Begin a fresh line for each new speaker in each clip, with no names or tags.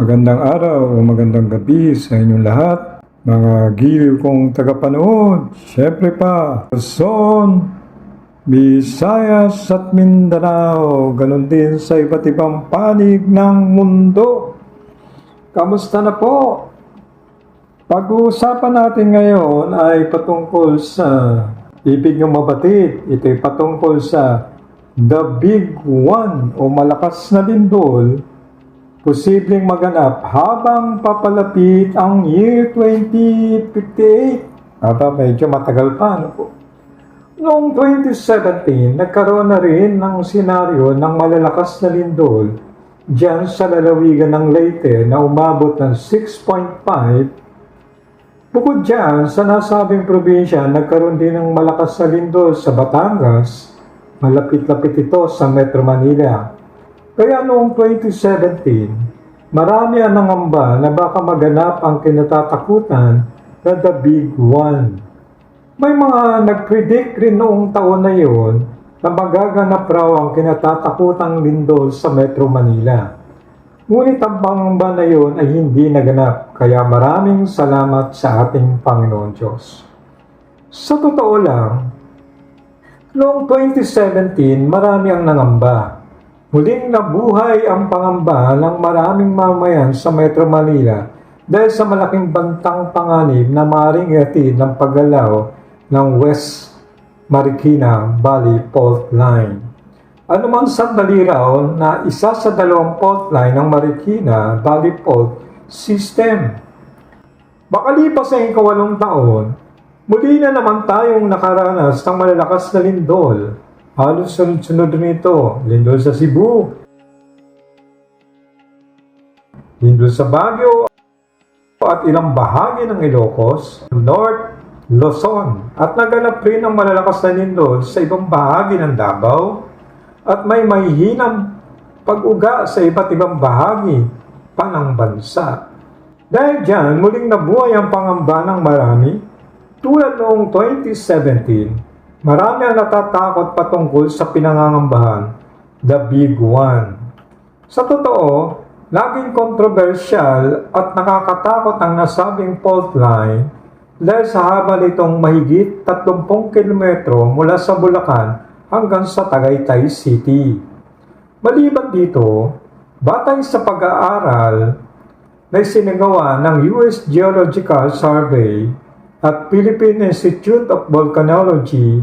Magandang araw o magandang gabi sa inyong lahat. Mga giliw kong tagapanood, syempre pa, Luzon, Visayas at Mindanao, ganun din sa iba't ibang panig ng mundo. Kamusta na po? Pag-uusapan natin ngayon ay patungkol sa ibig ng mabatid. Ito ay patungkol sa The Big One o malakas na lindol posibleng maganap habang papalapit ang year 2058. Aba, medyo matagal pa, ano po? Noong 2017, nagkaroon na rin ng senaryo ng malalakas na lindol dyan sa lalawigan ng Leyte na umabot ng 6.5 Bukod dyan, sa nasabing probinsya, nagkaroon din ng malakas na lindol sa Batangas. Malapit-lapit ito sa Metro Manila. Kaya noong 2017, marami ang nangamba na baka maganap ang kinatatakutan na The Big One. May mga nag-predict rin noong taon na yon na magaganap raw ang kinatatakutang lindol sa Metro Manila. Ngunit ang pangamba na yon ay hindi naganap, kaya maraming salamat sa ating Panginoon Diyos. Sa totoo lang, noong 2017, marami ang nangamba. Muling nabuhay ang pangamba ng maraming mamayan sa Metro Manila dahil sa malaking bantang panganib na maaaring ihatid ng paggalaw ng West Marikina Valley Fault Line. Man sandali raw na isa sa dalawang fault line ng Marikina Valley Fault System. Makalipas ang ikawalong taon, muli na naman tayong nakaranas ng malalakas na lindol Halos sunod-sunod nito, lindol sa Cebu, lindol sa Baguio, at ilang bahagi ng Ilocos, North Luzon, at naganap rin ang malalakas na lindol sa ibang bahagi ng Davao, at may mahihinang pag-uga sa iba't ibang bahagi pa ng bansa. Dahil dyan, muling nabuhay ang pangamba ng marami, tulad noong 2017, marami ang natatakot patungkol sa pinangangambahan, the big one. Sa totoo, laging kontrobersyal at nakakatakot ang nasabing fault line dahil sa haba nitong mahigit 30 kilometro mula sa Bulacan hanggang sa Tagaytay City. Maliban dito, batay sa pag-aaral na isinagawa ng US Geological Survey at Philippine Institute of Volcanology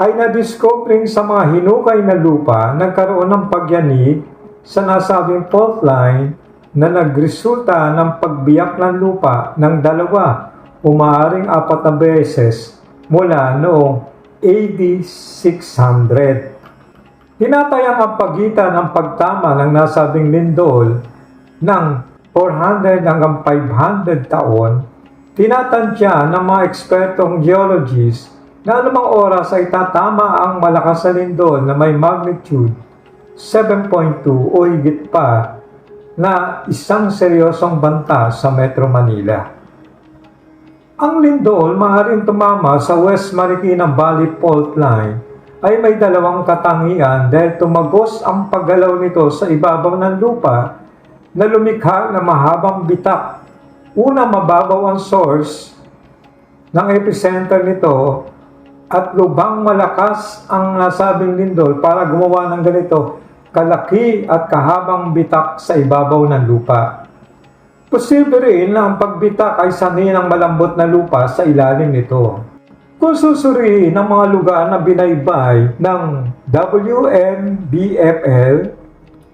ay nadiskobring sa mga hinukay na lupa nagkaroon ng pagyanig sa nasabing fault line na nagresulta ng pagbiyak ng lupa ng dalawa o maaaring apat na beses mula noong AD 600. Tinatayang ang pagitan ng pagtama ng nasabing lindol ng 400 hanggang 500 taon, tinatantya ng mga ekspertong geologists na anumang oras ay tatama ang malakas na lindol na may magnitude 7.2 o higit pa na isang seryosong banta sa Metro Manila. Ang lindol maaaring tumama sa West Marikina Valley Fault Line ay may dalawang katangian dahil tumagos ang paggalaw nito sa ibabaw ng lupa na lumikha ng mahabang bitak. Una mababaw ang source ng epicenter nito at lubang malakas ang nasabing lindol para gumawa ng ganito kalaki at kahabang bitak sa ibabaw ng lupa. Posible rin na ang pagbitak ay sanhi ng malambot na lupa sa ilalim nito. Kung susuriin ang mga lugar na binaybay ng WMBFL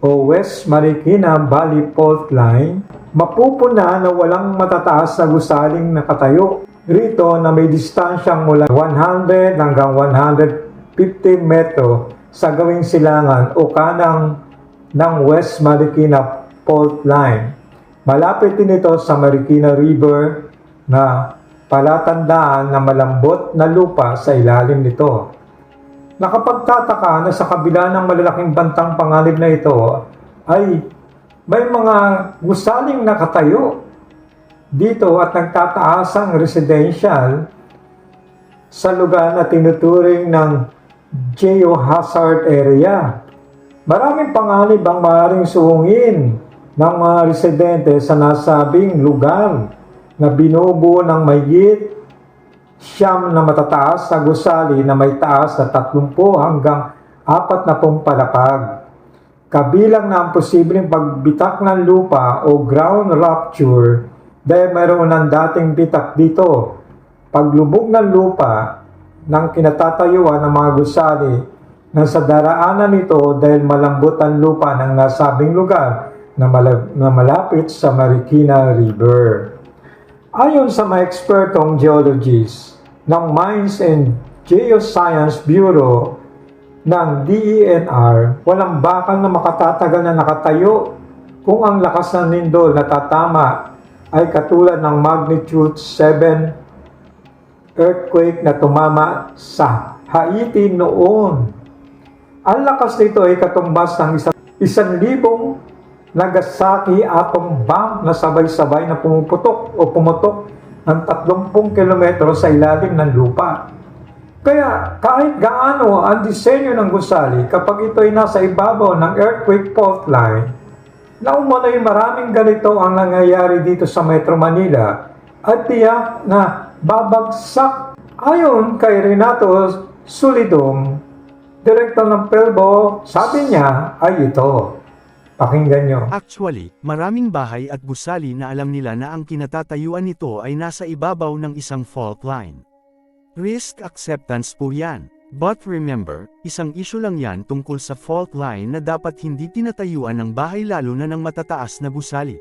o West Marikina Valley Fault Line, mapupuna na walang matataas na gusaling nakatayo rito na may distansyang mula 100 hanggang 150 metro sa gawing silangan o kanang ng West Marikina Fault Line. Malapit din ito sa Marikina River na palatandaan na malambot na lupa sa ilalim nito. Nakapagtataka na sa kabila ng malalaking bantang panganib na ito ay may mga gusaling nakatayo dito at nagtataasang residential sa lugar na tinuturing ng geohazard area. Maraming panganib ang maaaring suungin ng mga residente sa nasabing lugar na binubuo ng mayigit siyam na matataas na gusali na may taas na 30 hanggang 40 palapag. Kabilang na ang posibleng pagbitak ng lupa o ground rupture dahil mayroon ng dating bitak dito. Paglubog ng lupa ng kinatatayuan ng mga gusali na sa daraanan nito dahil malambot ang lupa ng nasabing lugar na, mala- na malapit sa Marikina River. Ayon sa mga ekspertong geologists ng Mines and Geoscience Bureau ng DENR, walang bakal na makatatagal na nakatayo kung ang lakas ng lindol na tatama ay katulad ng magnitude 7 earthquake na tumama sa Haiti noon. Ang lakas nito ay katumbas ng isang, isang libong Nagasaki atom bomb na sabay-sabay na pumuputok o pumutok ng 30 kilometro sa ilalim ng lupa. Kaya kahit gaano ang disenyo ng gusali kapag ito ay nasa ibabaw ng earthquake fault line, na umano'y maraming ganito ang nangyayari dito sa Metro Manila at tiyak na babagsak. Ayon kay Renato Sulidong, direktor ng Pelbo, sabi niya ay ito. Pakinggan nyo.
Actually, maraming bahay at gusali na alam nila na ang kinatatayuan nito ay nasa ibabaw ng isang fault line. Risk acceptance po yan. But remember, isang issue lang yan tungkol sa fault line na dapat hindi tinatayuan ng bahay lalo na ng matataas na gusali.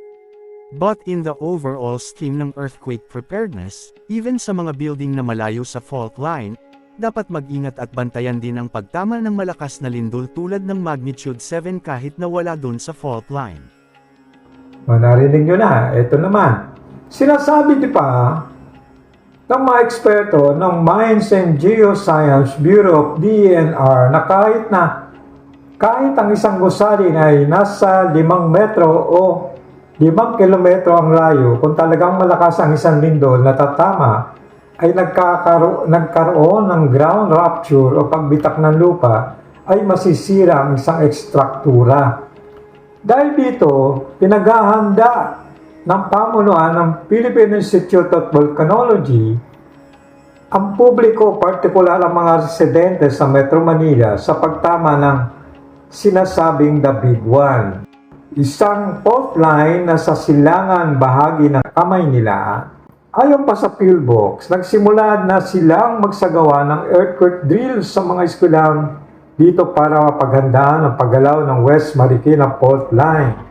But in the overall scheme ng earthquake preparedness, even sa mga building na malayo sa fault line, dapat mag-ingat at bantayan din ang pagtama ng malakas na lindol tulad ng magnitude 7 kahit na wala doon sa fault line.
O, narinig nyo na, ito naman. Sinasabi di pa ng mga eksperto ng Mines and Geoscience Bureau of DENR na kahit na kahit ang isang gusali ay nasa 5 metro o 5 kilometro ang layo, kung talagang malakas ang isang lindol na tatama, ay nagkakaro- nagkaroon ng ground rupture o pagbitak ng lupa, ay masisira ang isang ekstruktura. Dahil dito, pinaghahanda ng pamunuan ng Philippine Institute of Volcanology ang publiko, partikular ang mga residente sa Metro Manila sa pagtama ng sinasabing The Big One. Isang fault line na sa silangan bahagi ng kamay nila Ayon pa sa pillbox, nagsimula na silang magsagawa ng earthquake drill sa mga eskwelahan dito para mapaghandaan ang paggalaw ng West Marikina Fault Line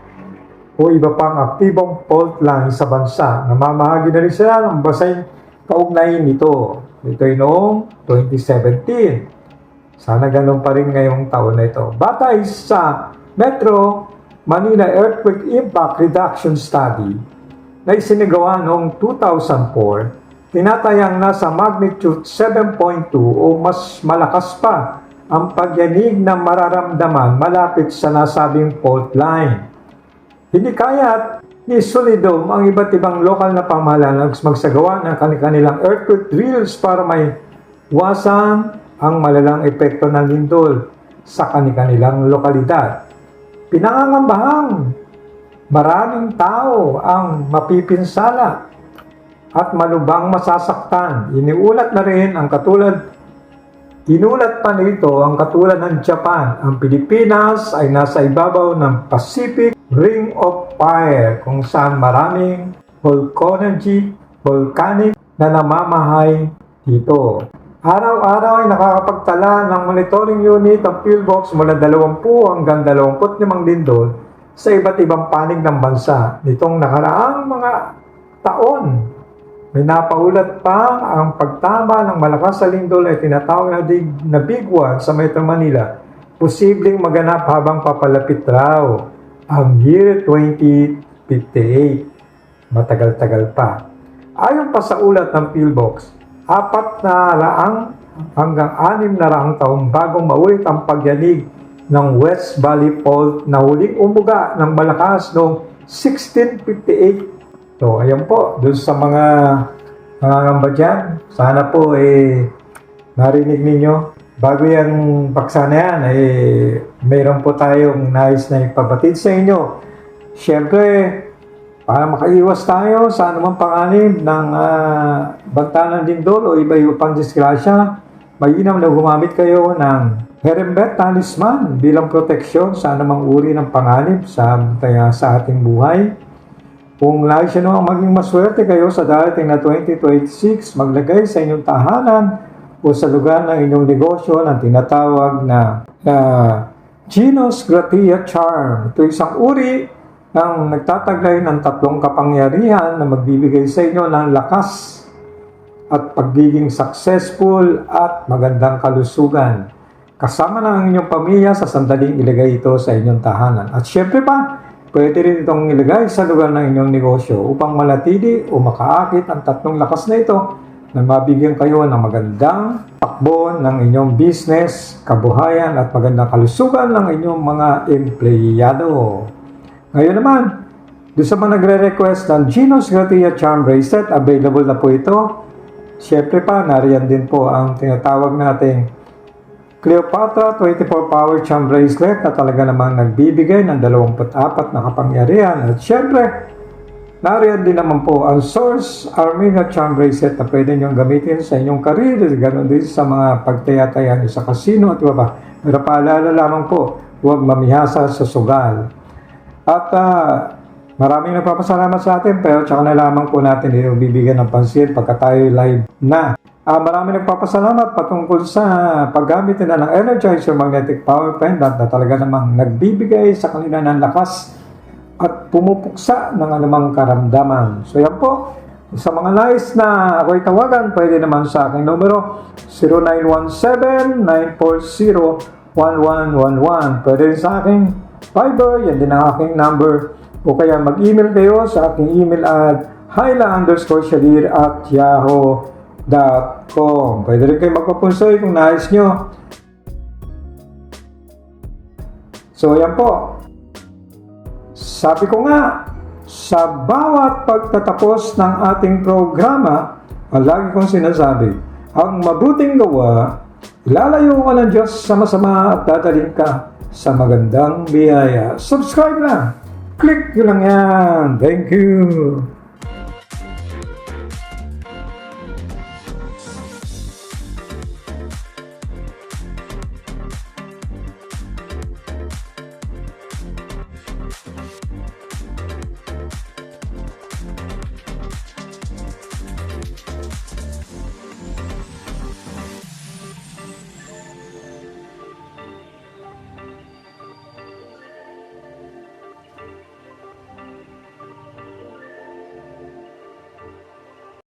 o iba pang aktibong fault line sa bansa. Namamahagi na rin sila ng basay kaugnayan nito. Ito ay noong 2017. Sana ganun pa rin ngayong taon na ito. Batay sa Metro Manila Earthquake Impact Reduction Study, na isinigawa noong 2004, tinatayang nasa magnitude 7.2 o mas malakas pa ang pagyanig na mararamdaman malapit sa nasabing fault line. Hindi kaya't ni Solidom ang iba't ibang lokal na pamahalaan na magsagawa ng kanilang earthquake drills para may wasan ang malalang epekto ng lindol sa kanilang lokalidad. Pinangangambahang Maraming tao ang mapipinsala at malubang masasaktan. Iniulat na rin ang katulad Inulat pa nito ang katulad ng Japan. Ang Pilipinas ay nasa ibabaw ng Pacific Ring of Fire kung saan maraming volcanology, volcanic na namamahay dito. Araw-araw ay nakakapagtala ng monitoring unit ang pillbox mula 20 hanggang 25 lindol sa iba't ibang panig ng bansa. Nitong nakaraang mga taon, may napaulat pa ang pagtama ng malakas sa lindol ay tinatawag na, dig, na Big One sa Metro Manila. Posibleng maganap habang papalapit raw ang year 2058. Matagal-tagal pa. Ayon pa sa ulat ng Pillbox, apat na raang hanggang anim na raang taong bagong maulit ang pagyanig ng West Valley Fault na huling umuga ng malakas noong 1658 So, ayan po, doon sa mga nangangamba dyan, sana po eh, narinig ninyo. Bago yung paksa na yan, eh, mayroon po tayong nais na ipabatid sa inyo. Siyempre, para makaiwas tayo sa anumang panganib ng uh, banta ng lindol o iba iba pang disgrasya, mainam na gumamit kayo ng Herembet Talisman bilang proteksyon sa anumang uri ng panganib sa, sa ating buhay. Kung lagi siya naman maging maswerte kayo sa darating na 2026, maglagay sa inyong tahanan o sa lugar ng inyong negosyo ng tinatawag na uh, Genos Gratia Charm. Ito isang uri ng nagtataglay ng tatlong kapangyarihan na magbibigay sa inyo ng lakas at pagiging successful at magandang kalusugan. Kasama na ang inyong pamilya sa sandaling ilagay ito sa inyong tahanan. At syempre pa, pwede rin itong ilagay sa lugar ng inyong negosyo upang malatili o makaakit ang tatlong lakas na ito na mabigyan kayo ng magandang takbo ng inyong business, kabuhayan at magandang kalusugan ng inyong mga empleyado. Ngayon naman, doon sa mga nagre-request ng Genos Gratia Charm Bracelet, available na po ito. Siyempre pa, nariyan din po ang tinatawag nating Cleopatra 24 Power Charm Bracelet na talaga namang nagbibigay ng 24 na kapangyarihan. At siyempre, nariyan din naman po ang Source Armina Charm Bracelet na pwede niyong gamitin sa inyong karir, ganoon din sa mga pagtaya-taya niyo sa casino at iba pa. Pero paalala lamang po, huwag mamihasa sa sugal. At uh, maraming nagpapasalamat sa atin pero tsaka na lamang po natin dito bibigyan ng pansin pagka tayo live na. Uh, maraming nagpapasalamat patungkol sa paggamit nila ng Energizer Magnetic Power Pendant na talaga namang nagbibigay sa kanila ng lakas at pumupuksa ng anumang karamdaman. So yan po, sa mga nais na ako'y tawagan, pwede naman sa aking numero 0917-940-1111. Pwede rin sa aking Viber, yan din ang aking number. O kaya mag-email kayo sa aking email at hyla underscore shalir at yahoo.com. Pwede rin kayo magpapunsoy kung nais nyo. So, yan po. Sabi ko nga, sa bawat pagtatapos ng ating programa, ang lagi kong sinasabi, ang mabuting gawa, ilalayo ka ng Diyos sa masama at dadaling ka sa magandang biyaya. Subscribe na! Click nyo lang yan. Thank you!